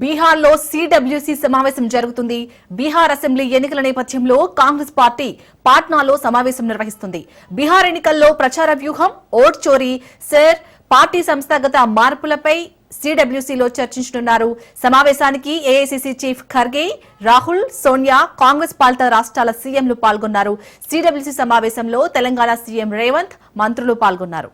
బీహార్లో సిడబ్ల్యూసీ సమావేశం జరుగుతుంది. బీహార్ అసెంబ్లీ ఎన్నికల నేపథ్యంలో కాంగ్రెస్ పార్టీ పాట్నాలో సమావేశం నిర్వహిస్తుంది. బీహార్ ఎన్నికల్లో ప్రచార వ్యూహం ఓట్ చోరీ సర్ పార్టీ సంస్థాగత మార్పులపై సిడబ్ల్యూసీలో చర్చించనున్నారు. సమావేశానికి ఏఐసీసీ చీఫ్ ఖర్గే రాహుల్ సోనియా కాంగ్రెస్ పాలిత రాష్ట్రాల సీఎంలు పాల్గొన్నారు. సిడబ్ల్యూసీ సమావేశంలో తెలంగాణ సీఎం రేవంత్ మంత్రులు పాల్గొన్నారు.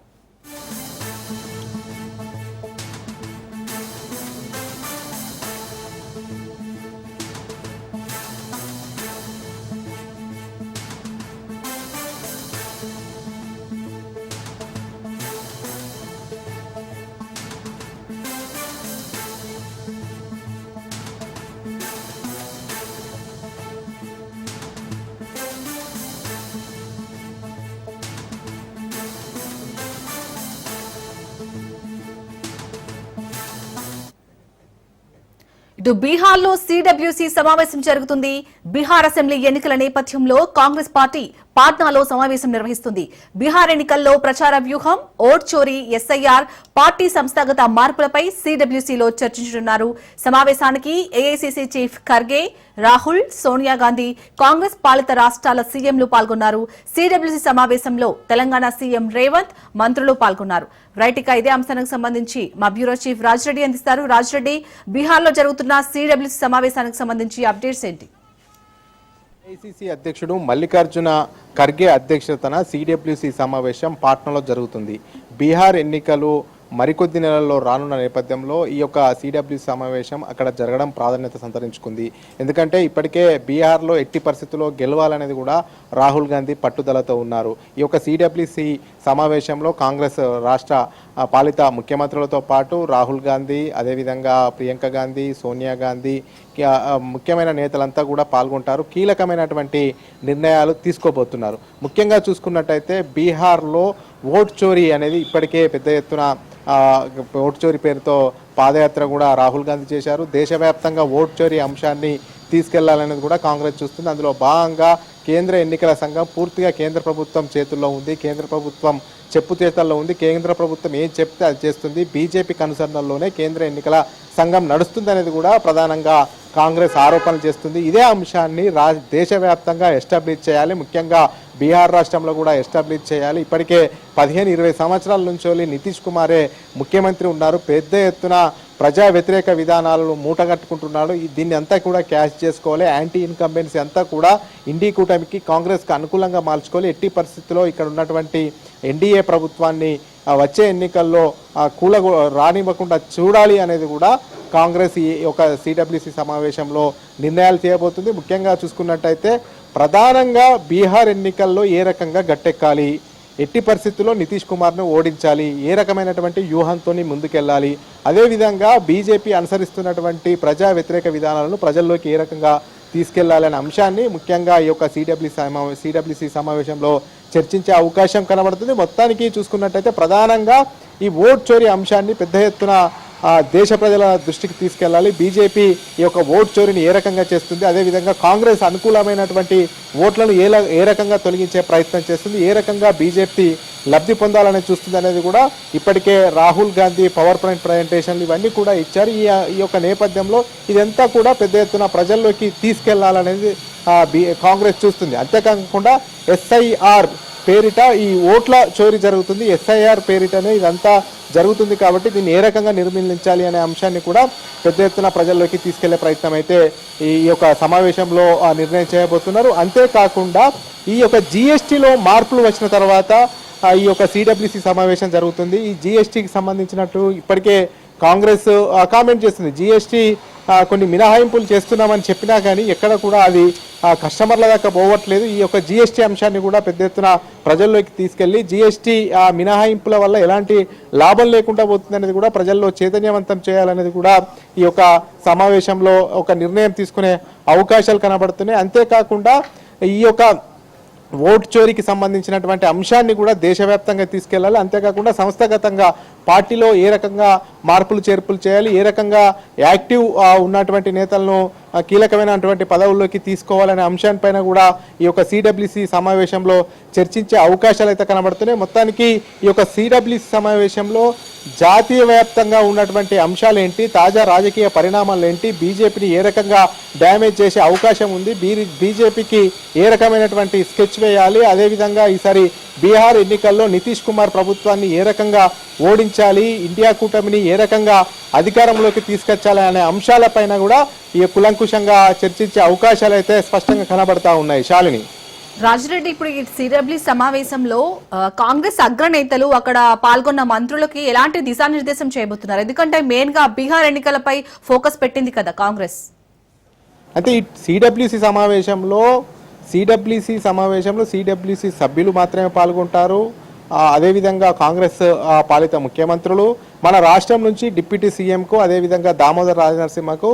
ఇటు బీహార్లో సిడబ్ల్యూసీ సమావేశం జరుగుతుంది. బీహార్ అసెంబ్లీ ఎన్నికల నేపథ్యంలో కాంగ్రెస్ పార్టీ పాట్నాలో సమావేశం నిర్వహిస్తుంది. బీహార్ ఎన్నికల్లో ప్రచార వ్యూహం ఓట్ చోరీ ఎస్ఐఆర్ పార్టీ సంస్థాగత మార్పులపై సిడబ్ల్యూసీలో చర్చించనున్నారు. సమావేశానికి ఏఐసీసీ చీఫ్ ఖర్గే రాహుల్ సోనియా గాంధీ కాంగ్రెస్ పాలిత రాష్ట్రాల సీఎంలు పాల్గొన్నారు. సిడబ్ల్యూసీ సమావేశంలో తెలంగాణ సీఎం రేవంత్ మంత్రులు పాల్గొన్నారు. రైట్ ఇక ఇదే అంశానికి సంబంధించి మా బ్యూరో చీఫ్ రాజ్రెడ్డి అందిస్తారు. రాజ్రెడ్డి బీహార్లో జరుగుతున్న సిడబ్ల్యూసీ సమావేశానికి సంబంధించి అప్డేట్స్ ఏంటి? ఏసీసీ అధ్యక్షుడు మల్లికార్జున ఖర్గే అధ్యక్షతన సిడబ్ల్యూసి సమావేశం పాట్నాలో జరుగుతుంది. బీహార్ ఎన్నికలు మరికొద్ది నెలల్లో రానున్న నేపథ్యంలో ఈ యొక్క సిడబ్ల్యూ సమావేశం అక్కడ జరగడం ప్రాధాన్యత సంతరించుకుంది. ఎందుకంటే ఇప్పటికే బీహార్లో ఎట్టి పరిస్థితుల్లో గెలవాలనేది కూడా రాహుల్ గాంధీ పట్టుదలతో ఉన్నారు. ఈ యొక్క సిడబ్ల్యూసి సమావేశంలో కాంగ్రెస్ రాష్ట్ర పాలిత ముఖ్యమంత్రులతో పాటు రాహుల్ గాంధీ అదేవిధంగా ప్రియాంక గాంధీ సోనియా గాంధీ ముఖ్యమైన నేతలంతా కూడా పాల్గొంటారు. కీలకమైనటువంటి నిర్ణయాలు తీసుకోబోతున్నారు. ముఖ్యంగా చూసుకున్నట్టయితే బీహార్లో ఓట్ చోరీ అనేది ఇప్పటికే పెద్ద ఎత్తున ఆ, ఓట్ చోరీ పేరుతో పాదయాత్ర కూడా రాహుల్ గాంధీ చేశారు. దేశవ్యాప్తంగా ఓట్ చోరీ అంశాన్ని తీసుకెళ్ళాలనేది కూడా కాంగ్రెస్ చూస్తుంది. అందులో భాగంగా కేంద్ర ఎన్నికల సంఘం పూర్తిగా కేంద్ర ప్రభుత్వం చేతుల్లో ఉంది. కేంద్ర ప్రభుత్వం చెప్పు చేతల్లో ఉంది. కేంద్ర ప్రభుత్వం ఏం చెప్తే అది చేస్తుంది. బీజేపీ కనుసరణలోనే కేంద్ర ఎన్నికల సంఘం నడుస్తుంది అనేది కూడా ప్రధానంగా కాంగ్రెస్ ఆరోపణలు చేస్తుంది. ఇదే అంశాన్ని రా దేశవ్యాప్తంగా ఎస్టాబ్లిష్ చేయాలి. ముఖ్యంగా బీహార్ రాష్ట్రంలో కూడా ఎస్టాబ్లిష్ చేయాలి. ఇప్పటికే పదిహేను ఇరవై సంవత్సరాల నుంచి నితీష్ కుమారే ముఖ్యమంత్రి ఉన్నారు. పెద్ద ఎత్తున ప్రజా వ్యతిరేక విధానాలను మూటగట్టుకుంటున్నాడు. దీన్ని అంతా కూడా క్యాష్ చేసుకోవాలి. యాంటీ ఇన్కంబెన్సీ అంతా కూడా ఇండి కూటమికి కాంగ్రెస్కి అనుకూలంగా మార్చుకోవాలి. ఎట్టి పరిస్థితుల్లో ఇక్కడ ఉన్నటువంటి ఎన్డీఏ ప్రభుత్వాన్ని వచ్చే ఎన్నికల్లో కూల రానివ్వకుండా చూడాలి అనేది కూడా కాంగ్రెస్ ఈ ఒక సిడబ్ల్యూసి సమావేశంలో నిర్ణయాలు చేయబోతుంది. ముఖ్యంగా చూసుకున్నట్టయితే ప్రధానంగా బీహార్ ఎన్నికల్లో ఏ రకంగా గట్టెక్కాలి? ఎట్టి పరిస్థితుల్లో నితీష్ కుమార్ను ఓడించాలి? ఏ రకమైనటువంటి వ్యూహంతో ముందుకెళ్ళాలి? అదేవిధంగా బీజేపీ అనుసరిస్తున్నటువంటి ప్రజా వ్యతిరేక విధానాలను ప్రజల్లోకి ఏ రకంగా తీసుకెళ్ళాలనే అంశాన్ని ముఖ్యంగా ఈ యొక్క సిడబ్ల్యూ సిడబ్ల్యూసి సమావేశంలో చర్చించే అవకాశం కనబడుతుంది. మొత్తానికి చూసుకున్నట్టయితే ప్రధానంగా ఈ ఓట్ చోరీ అంశాన్ని పెద్ద ఎత్తున దేశ ప్రజల దృష్టికి తీసుకెళ్ళాలి బీజేపీ ఈ యొక్క ఓట్ చోరీని ఏ రకంగా చేస్తుంది? అదేవిధంగా కాంగ్రెస్ అనుకూలమైనటువంటి ఓట్లను ఏ ఏ రకంగా తొలగించే ప్రయత్నం చేస్తుంది? ఏ రకంగా బీజేపీ లబ్ధి పొందాలని చూస్తుంది అనేది కూడా ఇప్పటికే రాహుల్ గాంధీ పవర్ పాయింట్ ప్రజెంటేషన్లు ఇవన్నీ కూడా ఇచ్చారు. ఈ ఈ యొక్క నేపథ్యంలో ఇదంతా కూడా పెద్ద ఎత్తున ప్రజల్లోకి తీసుకెళ్ళాలనేది కాంగ్రెస్ చూస్తుంది. అంతేకాకుండా ఎస్ఐఆర్ పేరిట ఈ ఓట్ల చోరీ జరుగుతుంది. ఎస్ఐఆర్ పేరిటనే ఇదంతా జరుగుతుంది కాబట్టి దీన్ని ఏ రకంగా నిర్మించాలి అనే అంశాన్ని కూడా పెద్ద ఎత్తున ప్రజల్లోకి తీసుకెళ్ళే ప్రయత్నం అయితే ఈ యొక్క సమావేశంలో నిర్ణయం చేయబోతున్నారు. అంతేకాకుండా ఈ యొక్క జిఎస్టీలో మార్పులు వచ్చిన తర్వాత ఈ యొక్క సిడబ్ల్యూసి సమావేశం జరుగుతుంది. ఈ జిఎస్టీకి సంబంధించినట్టు ఇప్పటికే కాంగ్రెస్ కామెంట్ చేస్తుంది. జిఎస్టీ కొన్ని మినహాయింపులు చేస్తున్నామని చెప్పినా కానీ ఎక్కడ కూడా అది కస్టమర్ల దాకా పోవట్లేదు. ఈ యొక్క జిఎస్టీ అంశాన్ని కూడా పెద్ద ఎత్తున ప్రజల్లోకి తీసుకెళ్ళి జిఎస్టీ ఆ మినహాయింపుల వల్ల ఎలాంటి లాభం లేకుండా పోతుంది అనేది కూడా ప్రజల్లో చైతన్యవంతం చేయాలనేది కూడా ఈ యొక్క సమావేశంలో ఒక నిర్ణయం తీసుకునే అవకాశాలు కనబడుతున్నాయి. అంతేకాకుండా ఈ యొక్క ఓట్ చోరీకి సంబంధించినటువంటి అంశాన్ని కూడా దేశవ్యాప్తంగా తీసుకెళ్ళాలి. అంతేకాకుండా సంస్థాగతంగా పార్టీలో ఏ రకంగా మార్పులు చేర్పులు చేయాలి ఏ రకంగా యాక్టివ్ ఉన్నటువంటి నేతలను కీలకమైనటువంటి పదవుల్లోకి తీసుకోవాలనే అంశాలపైన కూడా ఈ యొక్క సిడబ్ల్యూసి సమావేశంలో చర్చించే అవకాశాలు అయితే కనబడుతున్నాయి. మొత్తానికి ఈ యొక్క సిడబ్ల్యూసి సమావేశంలో జాతీయ వ్యాప్తంగా ఉన్నటువంటి అంశాలు ఏంటి తాజా రాజకీయ పరిణామాలు ఏంటి బీజేపీని ఏ రకంగా డ్యామేజ్ చేసే అవకాశం ఉంది బీ- బీజేపీకి ఏ రకమైనటువంటి స్కెచ్ వేయాలి అదేవిధంగా ఈసారి బీహార్ ఎన్నికల్లో నితీష్ కుమార్ ప్రభుత్వాన్ని ఏ రకంగా ఓడించాలి ఇండియా కూటమిని ఏ రకంగా అధికారంలోకి తీసుకొచ్చాలి అనే అంశాలపైన కూడా ఈ కులంకుశంగా చర్చించే అవకాశాలు అయితే స్పష్టంగా కనబడతా ఉన్నాయి. శాలిని. రాజిరెడ్డి ఇప్పుడు ఈ సిడబ్ల్యూ సమావేశంలో కాంగ్రెస్ అగ్రనేతలు అక్కడ పాల్గొన్న మంత్రులకి ఎలాంటి దిశానిర్దేశం చేయబోతున్నారు? ఎందుకంటే మెయిన్గా బీహార్ ఎన్నికలపై ఫోకస్ పెట్టింది కదా కాంగ్రెస్. అంటే ఈ సిడబ్ల్యూసి సమావేశంలో సిడబ్ల్యూసి సమావేశంలో సిడబ్ల్యూసి సభ్యులు మాత్రమే పాల్గొంటారు. అదేవిధంగా కాంగ్రెస్ పాలిత ముఖ్యమంత్రులు. మన రాష్ట్రం నుంచి డిప్యూటీ సీఎంకు అదేవిధంగా దామోదర్ రాజనరసింహకు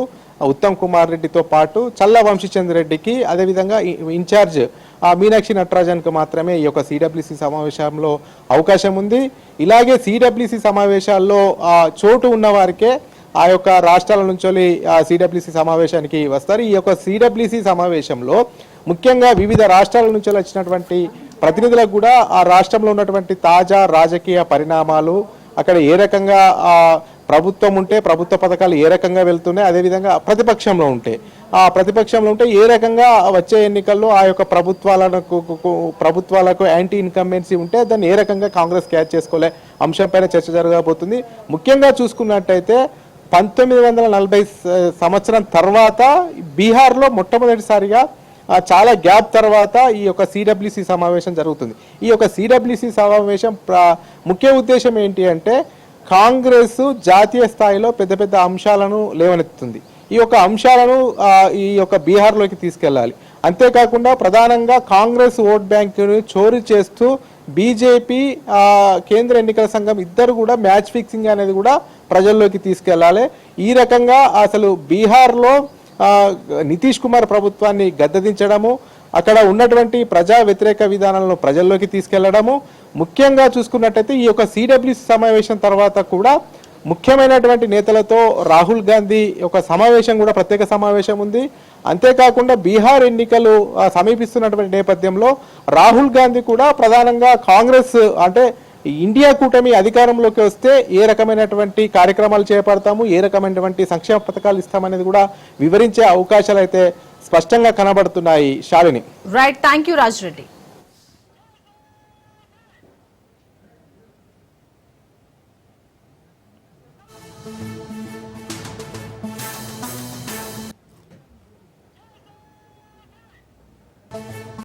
ఉత్తమ్ కుమార్ రెడ్డితో పాటు చల్ల వంశీచంద్ర రెడ్డికి అదేవిధంగా ఇన్ఛార్జ్ మీనాక్షి నటరాజన్కు మాత్రమే ఈ యొక్క సిడబ్ల్యూసి సమావేశంలో అవకాశం ఉంది. ఇలాగే సిడబ్ల్యూసి సమావేశాల్లో చోటు ఉన్న వారికే ఆ యొక్క రాష్ట్రాల నుంచి సిడబ్ల్యూసి సమావేశానికి వస్తారు. ఈ యొక్క సిడబ్ల్యూసి సమావేశంలో ముఖ్యంగా వివిధ రాష్ట్రాల నుంచి వచ్చినటువంటి ప్రతినిధులకు కూడా ఆ రాష్ట్రంలో ఉన్నటువంటి తాజా రాజకీయ పరిణామాలు అక్కడ ఏ రకంగా ప్రభుత్వం ఉంటే ప్రభుత్వ పథకాలు ఏ రకంగా వెళ్తున్నాయి అదేవిధంగా ప్రతిపక్షంలో ఉంటే ఆ ప్రతిపక్షంలో ఉంటే ఏ రకంగా వచ్చే ఎన్నికల్లో ఆ యొక్క ప్రభుత్వాలకు ప్రభుత్వాలకు యాంటీ ఇన్కంబెన్సీ ఉంటే దాన్ని ఏ రకంగా కాంగ్రెస్ క్యాచ్ చేసుకోలే అంశంపైన చర్చ జరగబోతుంది. ముఖ్యంగా చూసుకున్నట్టయితే పంతొమ్మిది వందల నలభై సంవత్సరం తర్వాత బీహార్లో మొట్టమొదటిసారిగా చాలా గ్యాప్ తర్వాత ఈ యొక్క సిడబ్ల్యూసి సమావేశం జరుగుతుంది. ఈ యొక్క సిడబ్ల్యూసి సమావేశం ముఖ్య ఉద్దేశం ఏంటి అంటే కాంగ్రెస్ జాతీయ స్థాయిలో పెద్ద పెద్ద అంశాలను లేవనెత్తుతుంది. ఈ యొక్క అంశాలను ఈ యొక్క బీహార్లోకి తీసుకెళ్ళాలి. అంతేకాకుండా ప్రధానంగా కాంగ్రెస్ ఓట్ బ్యాంకును చోరీ చేస్తూ బీజేపీ కేంద్ర ఎన్నికల సంఘం ఇద్దరు కూడా మ్యాచ్ ఫిక్సింగ్ అనేది కూడా ప్రజల్లోకి తీసుకెళ్ళాలి. ఈ రకంగా అసలు బీహార్లో నితీష్ కుమార్ ప్రభుత్వాన్ని గద్దదించడము అక్కడ ఉన్నటువంటి ప్రజా వ్యతిరేక విధానాలను ప్రజల్లోకి తీసుకెళ్ళడము ముఖ్యంగా చూసుకున్నట్టయితే ఈ యొక్క సిడబ్ల్యూసి సమావేశం తర్వాత కూడా ముఖ్యమైనటువంటి నేతలతో రాహుల్ గాంధీ ఒక సమావేశం కూడా ప్రత్యేక సమావేశం ఉంది. అంతేకాకుండా బీహార్ ఎన్నికలు సమీపిస్తున్నటువంటి నేపథ్యంలో రాహుల్ గాంధీ కూడా ప్రధానంగా కాంగ్రెస్ అంటే ఇండియా కూటమి అధికారంలోకి వస్తే ఏ రకమైనటువంటి కార్యక్రమాలు చేపడతాము ఏ రకమైనటువంటి సంక్షేమ పథకాలు ఇస్తామనేది కూడా వివరించే అవకాశాలు అయితే స్పష్టంగా కనబడుతున్నాయి. Shalini. Right thank you Rajireddy